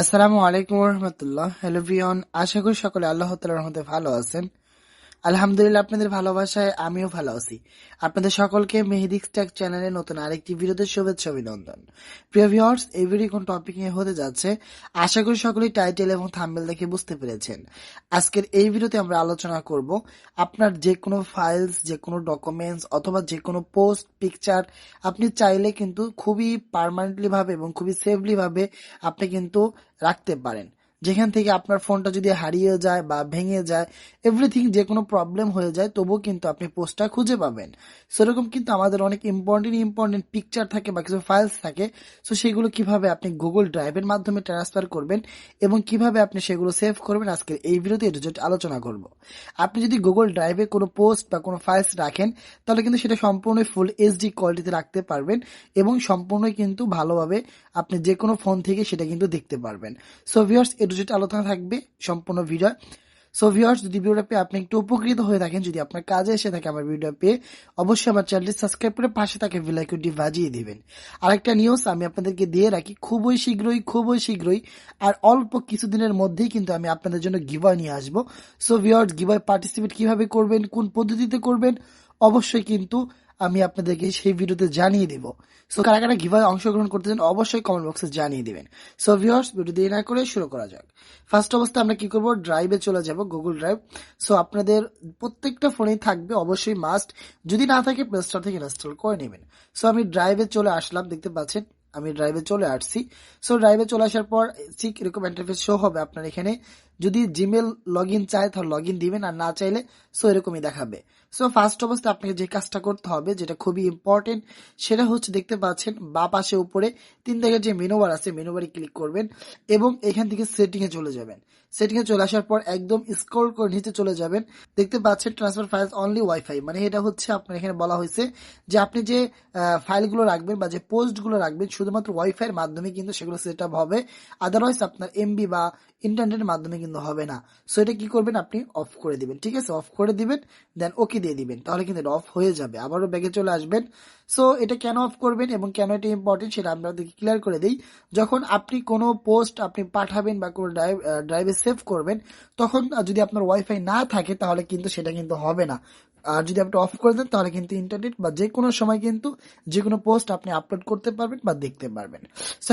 আসসালামু আলাইকুম রহমতুল্লাহ। হ্যালো ভিয়ন আশা করি সকলে আল্লাহ তালার ভালো আছেন। আলহামদুলিল্লাহ আপনাদের ভালোবাসায় আমিও ভালো আছি। আপনাদের সকলকে মেহেদিক স্ট্যাক চ্যানেলে নতুন আরেকটি ভিডিওতে শুভেচ্ছা, অভিনন্দন। প্রিয় ভিউয়ার্স এই ভিডিও কোন টপিক নিয়ে হতে যাচ্ছে, আশা করি সকলেই টাইটেল এবং থাম্বেল দেখে বুঝতে পেরেছেন। আজকের এই ভিডিওতে আমরা আলোচনা করব আপনার যে কোনো ফাইলস যে কোনো ডকুমেন্টস অথবা যে কোনো পোস্ট পিকচার আপনি চাইলে কিন্তু খুবই পারমানেন্টলি ভাবে এবং খুবই সেফলি ভাবে আপনি কিন্তু রাখতে পারেন। যেখান থেকে আপনার ফোনটা যদি হারিয়ে যায় বা ভেঙে যায় এভরিথিং যে কোনো প্রবলেম হয়ে যায়, তবুও কিন্তু আপনি পোস্টটা খুঁজে পাবেন। সেরকম কিন্তু আমাদের অনেক ইম্পর্টেন্ট ইম্পর্টেন্ট পিকচার থাকে বা কিছু ফাইলস থাকে। সো সেগুলো কীভাবে আপনি গুগল ড্রাইভের মাধ্যমে ট্রান্সফার করবেন এবং কীভাবে আপনি সেগুলো সেভ করবেন, আজকের এই ভিডিওতে এর আলোচনা করব। আপনি যদি গুগল ড্রাইভে কোনো পোস্ট বা কোনো ফাইলস রাখেন, তাহলে কিন্তু সেটা সম্পূর্ণ ফুল এইচডি কোয়ালিটিতে রাখতে পারবেন এবং সম্পূর্ণই কিন্তু ভালোভাবে আপনি যে কোনো ফোন থেকে সেটা কিন্তু দেখতে পারবেন। সো ভিউয়ার্স এ আলোচনা থাকবে, সম্পূর্ণ ভিডিও সো ভিউয়ার্স যদি ভিডিওটা পেয়ে আপনি একটু উপকৃত হয়ে থাকেন, যদি আপনার কাজে এসে থাকে আমার ভিডিও পেয়ে, অবশ্যই আমার চ্যানেলটি সাবস্ক্রাইব করে পাশে থাকে ভিলাইকনটি বাজিয়ে দিবেন। আরেকটা নিউজ আমি আপনাদেরকে দিয়ে রাখি, খুবই শীঘ্রই খুবই শীঘ্রই, আর অল্প কিছুদিনের মধ্যেই কিন্তু আমি আপনাদের জন্য গিভয় নিয়ে আসব। সো ভিউয়ার্স গিভয় পার্টিসিপেট কীভাবে করবেন, কোন পদ্ধতিতে করবেন, অবশ্যই কিন্তু আমি আপনাদেরকে সেই ভিডিওতে জানিয়ে দিব। সো কারা কারা গিভায় অংশগ্রহণ করতে চান, অবশ্যই কমেন্ট বক্সে জানিয়ে দিবেন। সো ভিউয়ার্স ভিডিও দিয়ে না করে শুরু করা যাক। ফার্স্ট অবস্থা, আমরা কি করব? ড্রাইভে চলে যাব গুগল ড্রাইভ সো আপনাদের প্রত্যেকটা ফোনেই থাকবে, অবশ্যই মাস্ট যদি না থাকে প্লে স্টোর থেকে ইনস্টল করে নেবেন। সো আমি ড্রাইভে চলে আসলাম, দেখতে পাচ্ছেন? আমি ড্রাইভে চলে আসছি। সো ড্রাইভে চলে আসার পর, ঠিক এরকম ইন্টারফেস শো হবে আপনার এখানে। যদি জিমেল লগ ইন চায়, তাহলে লগ ইন দিবেন, আর না চাইলে সো এরকমই দেখাবে। সো ফার্স্ট অবস্থা আপনাকে যে কাজটা করতে হবে, যেটা খুবই ইম্পর্টেন্ট সেটা হচ্ছে দেখতে পাচ্ছেন বা পাশে উপরে তিন থেকে যে মেনুবার আছে মেনুবারে ক্লিক করবেন এবং এখান থেকে সেটিং এ চলে যাবেন। সেটিং এ চলে আসার পর একদম স্ক্রল করে নিচে চলে যাবেন। দেখতে পাচ্ছেন ট্রান্সফার ফাইলস অনলি ওয়াইফাই মানে এটা হচ্ছে আপনার এখানে বলা হয়েছে যে আপনি যে ফাইলগুলো রাখবেন বা যে পোস্টগুলো রাখবেন, শুধুমাত্র ওয়াইফাই এর মাধ্যমে কিন্তু সেগুলো সেট আপ হবে। আদারওয়াইজ আপনার এমবি বা ইন্টারনেটের মাধ্যমে কিন্তু হবে না। সো এটা কি করবেন? আপনি অফ করে দিবেন, ঠিক আছে? অফ করে দিবেন দেন ওকে দিয়ে দিবেন। তাহলে কিন্তু এটা অফ হয়ে যাবে। আবারও ব্যাগে চলে আসবেন। সো এটা কেন অফ করবেন এবং কেন এটা ইম্পর্টেন্ট সেটা আমরা ক্লিয়ার করে দিই। যখন আপনি কোনো পোস্ট আপনি পাঠাবেন বা কোনো ড্রাইভ ড্রাইভে সেভ করবেন, তখন যদি আপনার ওয়াইফাই না থাকে, তাহলে কিন্তু সেটা কিন্তু হবে না। আর যদি আপনি অফ করে দেন, তাহলে কিন্তু ইন্টারনেট বা যে কোনো সময় কিন্তু যে কোনো পোস্ট আপনি আপলোড করতে পারবেন বা দেখতে পারবেন।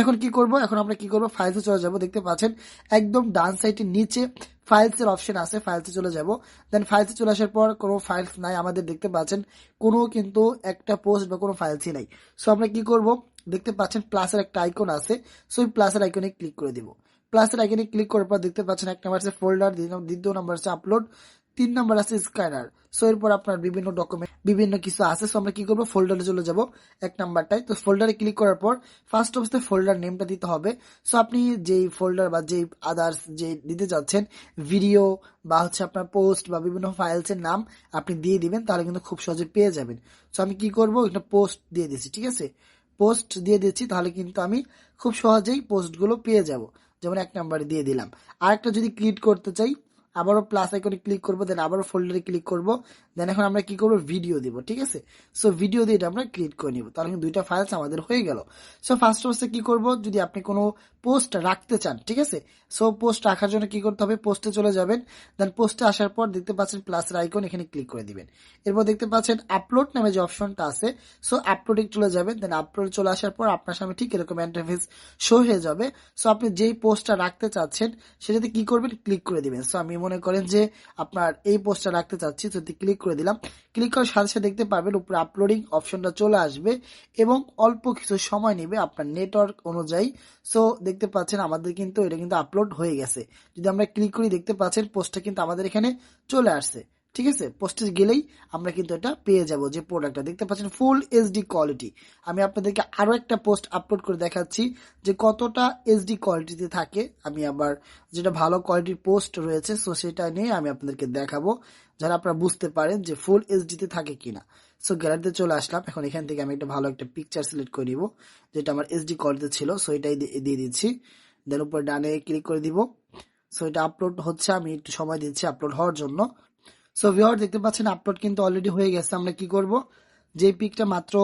এখন কি করব? এখন আমরা কি করব? ফাইলসে চলে যাব। দেখতে পাচ্ছেন, একদম ডান সাইডের নিচে ফাইলস এর অপশন আছে ফাইলসে চলে যাব। দেন ফাইলসে চলে আসার পর কোনো ফাইলস নাই, আমাদের দেখতে পাচ্ছেন কোনো কিন্তু একটা পোস্ট বা কোনো ফাইলসই নাই। সো আমরা কি করব? দেখতে পাচ্ছেন প্লাসের একটা আইকন আছে সো ওই প্লাসের আইকনে ক্লিক করে দিব। প্লাসের আইকনে ক্লিক করার পর দেখতে পাচ্ছেন এক নাম্বার আছে ফোল্ডার দ্বিতীয় নাম্বার আছে আপলোড তিন নাম্বার আছে স্ক্যানার সো এরপর আপনার বিভিন্ন ডকুমেন্ট বিভিন্ন কিছু আছে সো আমরা কি করব? ফোল্ডারে চলে যাব এক নাম্বারটাই তো ফোল্ডারে ক্লিক করার পর ফার্স্ট অবস্থায় ফোল্ডার নেমটা দিতে হবে। সো আপনি যেই ফোল্ডার বা যেই আদার্স যে দিতে যাচ্ছেন ভিডিও বা হচ্ছে আপনার পোস্ট বা বিভিন্ন ফাইলস এর নাম আপনি দিয়ে দিবেন, তাহলে কিন্তু খুব সহজে পেয়ে যাবেন। সো আমি কি করব? একটা পোস্ট দিয়ে দিচ্ছি ঠিক আছে? পোস্ট দিয়ে দিচ্ছি তাহলে কিন্তু আমি খুব সহজেই পোস্টগুলো পেয়ে যাব। যেমন এক নাম্বারে দিয়ে দিলাম। আরেকটা যদি ক্লিক করতে চাই আবারও প্লাস আইকনে ক্লিক করব দেন আবারও ফোল্ডারে ক্লিক করব দেন এখন আমরা কি করব? ভিডিও দিব, ঠিক আছে? সো ভিডিও দিয়ে এটা আমরা ক্রিয়েট করে নিব। তাহলে দুইটা ফাইলস আমাদের হয়ে গেল। সো ফার্স্ট অবস্থা কি করব? যদি আপনি কোনো পোস্ট রাখতে চান, ঠিক আছে? সো পোস্ট রাখার জন্য কি করতে হবে? পোস্টে চলে যাবেন দেন পোস্টে আসার পর দেখতে পাচ্ছেন প্লাসের আইকন এখানে ক্লিক করে দিবেন। এরপর দেখতে পাচ্ছেন আপলোড নামে যে অপশনটা আছে সো আপলোডে চলে যাবেন দেন আপলোড চলে আসার পর আপনার সামনে ঠিক এরকম ইন্টারফেস শো হয়ে যাবে। সো আপনি যেই পোস্টটা রাখতে চাচ্ছেন, সেটাতে কি করবেন? ক্লিক করে দিবেন। সো আমি মনে করেন যে আপনার এই পোস্টটা রাখতে চাচ্ছি যদি ক্লিক করে দিলাম। ক্লিক করার সাথে সাথে দেখতে পারবেন উপরে আপলোডিং অপশনটা চলে আসবে এবং অল্প কিছু সময় নেবে আপনার নেটওয়ার্ক অনুযায়ী। সো দেখতে পাচ্ছেন, আমাদের কিন্তু এটা কিন্তু আপলোড হয়ে গেছে। যদি আমরা ক্লিক করি, দেখতে পাচ্ছেন পোস্টটা কিন্তু আমাদের এখানে চলে আসছে। ঠিক আছে? পোস্টে গেলেই আমরা কিন্তু এটা পেয়ে যাব যে প্রোডাক্টটা দেখতে পাচ্ছেন ফুল এইচডি কোয়ালিটি আমি আপনাদেরকে আরও একটা পোস্ট আপলোড করে দেখাচ্ছি যে কতটা এইচডি কোয়ালিটিতে থাকে। আমি আবার যেটা ভালো কোয়ালিটির পোস্ট রয়েছে সো সেটা নিয়ে আমি আপনাদেরকে দেখাবো যারা আপনারা বুঝতে পারেন যে ফুল এইচডিতে থাকে কিনা। সো গ্যালারিতে চলে আসলাম। এখন এখান থেকে আমি একটা ভালো একটা পিকচার সিলেক্ট করে নিব, যেটা আমার এসডি কলেজে ছিল সো এটাই দিয়ে দিচ্ছি। দেন উপর ডানে ক্লিক করে দিব। সো এটা আপলোড হচ্ছে, আমি একটু সময় দিচ্ছি আপলোড হওয়ার জন্য। সো ভিওর দেখতে পাচ্ছেন আপলোড কিন্তু অলরেডি হয়ে গেছে, আমরা কি করব? যে পিকটা মাত্র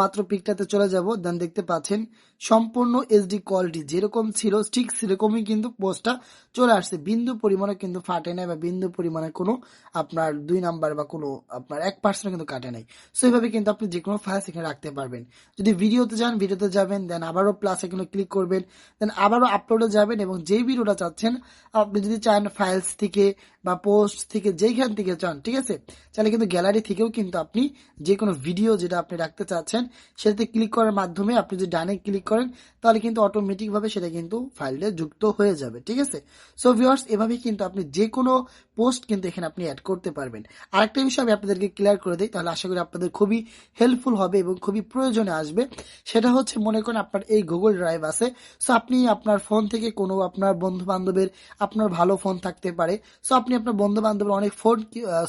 মাত্র পিকটাতে চলে যাব দেন দেখতে পাচ্ছেন সম্পূর্ণ এইচডি কোয়ালিটি যেরকম ছিল, ঠিক সেরকমই কিন্তু পোস্টটা চলে আসছে। বিন্দু পরিমাণে কিন্তু ফাটে নাই বা বিন্দু পরিমাণে কোনো আপনার দুই নাম্বার বা কোনো আপনার এক পার্সেন্ট কিন্তু কাটে নাই। সো এইভাবে কিন্তু আপনি যে কোনো ফাইল সেখানে রাখতে পারবেন। যদি ভিডিওতে যান, ভিডিওতে যাবেন দেন আবারও প্লাস এখানে ক্লিক করবেন দেন আবারও আপলোডে যাবেন এবং যেই ভিডিওটা চাচ্ছেন, আপনি যদি চান ফাইলস থেকে বা পোস্ট থেকে যেইখান থেকে চান, ঠিক আছে? তাহলে কিন্তু গ্যালারি থেকেও কিন্তু আপনি যে কোনো ভিডিও যেটা আপনি রাখতে চাচ্ছেন, সেটাতে ক্লিক করার মাধ্যমে আপনি যদি ডানে ক্লিক করেন, তাহলে কিন্তু অটোমেটিক ভাবে সেটা কিন্তু ফাইলে যুক্ত হয়ে যাবে, ঠিক আছে? সো ভিউয়ার্স এভাবে কিন্তু আপনি যে কোনো পোস্ট কিন্তু এখানে আপনি অ্যাড করতে পারবেন। আরেকটা বিষয় আমি আপনাদেরকে ক্লিয়ার করে দিই, তাহলে আশা করি আপনাদের খুবই হেল্পফুল হবে এবং খুবই প্রয়োজনে আসবে। সেটা হচ্ছে, মনে করেন আপনার এই গুগল ড্রাইভ আছে সো আপনি আপনার ফোন থেকে কোনো আপনার বন্ধু বান্ধবের আপনার ভালো ফোন থাকতে পারে সো আপনি আপনার বন্ধু বান্ধবের অনেক ফোন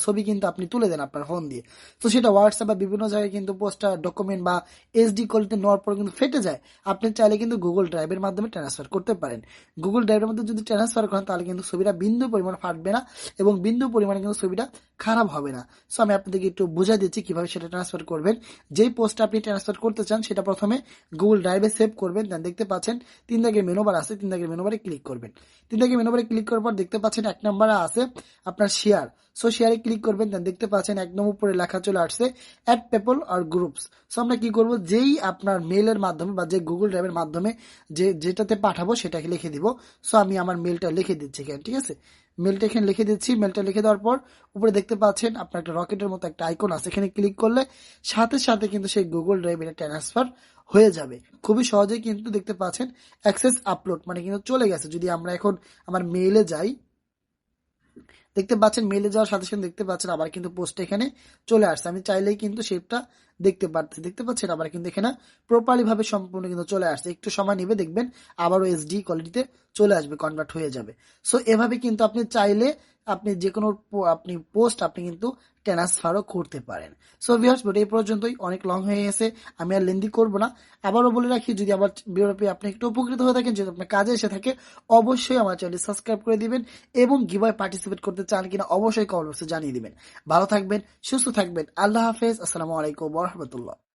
ছবি কিন্তু আপনি তুলে দেন আপনার ফোন দিয়ে। তো সেটা হোয়াটসঅ্যাপ বা বিভিন্ন জায়গায় কিন্তু পোস্টটা ডকুমেন্ট বা এসডি কোয়ালিটি নেওয়ার পর কিন্তু ফেটে যায়। আপনি চাইলে কিন্তু গুগল ড্রাইভের মাধ্যমে ট্রান্সফার করতে পারেন। গুগল ড্রাইভের মধ্যে যদি ট্রান্সফার করেন, তাহলে কিন্তু ছবিটা বিন্দু পরিমাণ ফাটবে না এবং বিন্দু পরিমাণে কিন্তু ছবিটা খারাপ হবে না। সো আমি আপনাদেরকে একটু বুঝাই দিচ্ছি কীভাবে সেটা ট্রান্সফার করবেন। যেই পোস্টটা আপনি ট্রান্সফার করতে চান, সেটা প্রথমে গুগল ড্রাইভে সেভ করবেন। দেন দেখতে পাচ্ছেন তিন দাগের মেনুবার আছে, তিন দাগের মেনুবারে ক্লিক করবেন। তিন দাগের মেনুবারে ক্লিক করার পর দেখতে পাচ্ছেন এক নম্বরে আছে আপনার শেয়ার সো শেয়ারে ক্লিক করবেন দেন দেখতে পাচ্ছেন একদম উপরে লেখা চলে আসছে অ্যাড পেপল আর গ্রুপস সো আমরা কি করব? যেই আপনার মেলের মাধ্যমে বা যে গুগল ড্রাইভের মাধ্যমে যে, যেটাতে পাঠাবো, সেটাকে লিখে দিব। সো আমি আমার মেলটা লিখে দিচ্ছি এখানে, ঠিক আছে? মেলটা এখানে লিখে দিচ্ছি। মেলটা লিখে দেওয়ার পর, উপরে দেখতে পাচ্ছেন আপনার একটা রকেটের মতো একটা আইকন আছে, এখানে ক্লিক করলে সাথে সাথে কিন্তু সেই গুগল ড্রাইভ এটা ট্রান্সফার হয়ে যাবে। খুবই সহজেই কিন্তু দেখতে পাচ্ছেন অ্যাক্সেস আপলোড মানে কিন্তু চলে গেছে। যদি আমরা এখন আমার মেইলে যাই দেখতে পাচ্ছেন মেলে যাওয়ার সাথে সাথে দেখতে পাচ্ছেন আবার কিন্তু পোস্ট এখানে চলে আসছে। আমি চাইলেই কিন্তু শেপটা দেখতে পাচ্ছি দেখতে পাচ্ছেন আবার কিন্তু এখানে প্রপারলি ভাবে সম্পূর্ণ কিন্তু চলে আসছে। একটু সময় নেবে, দেখবেন আবারও এসডি কোয়ালিটিতে চলে আসবে কনভার্ট হয়ে যাবে। সো এভাবে কিন্তু আপনি চাইলে আপনি যে কোনো আপনি পোস্ট আপনি কিন্তু ট্রান্সফারও করতে পারেন। সো ভিউয়ার্স ভিডিও এই পর্যন্তই। অনেক লং হয়ে গেছে। আমি আর লেন্দি করব না। আবারও বলে রাখি, যদি আমার ভিডিওটি আপনি একটু উপকৃত হয়ে থাকেন, যদি আপনার কাজে এসে থাকে, অবশ্যই আমার চ্যানেল সাবস্ক্রাইব করে দিবেন এবং গিভায় পার্টিসিপেট করতে চান কিনা অবশ্যই কমেন্ট বক্সে জানিয়ে দিবেন। ভালো থাকবেন, সুস্থ থাকবেন। আল্লাহ হাফেজ। আসসালামু আলাইকুম রহমতুল্লাহ।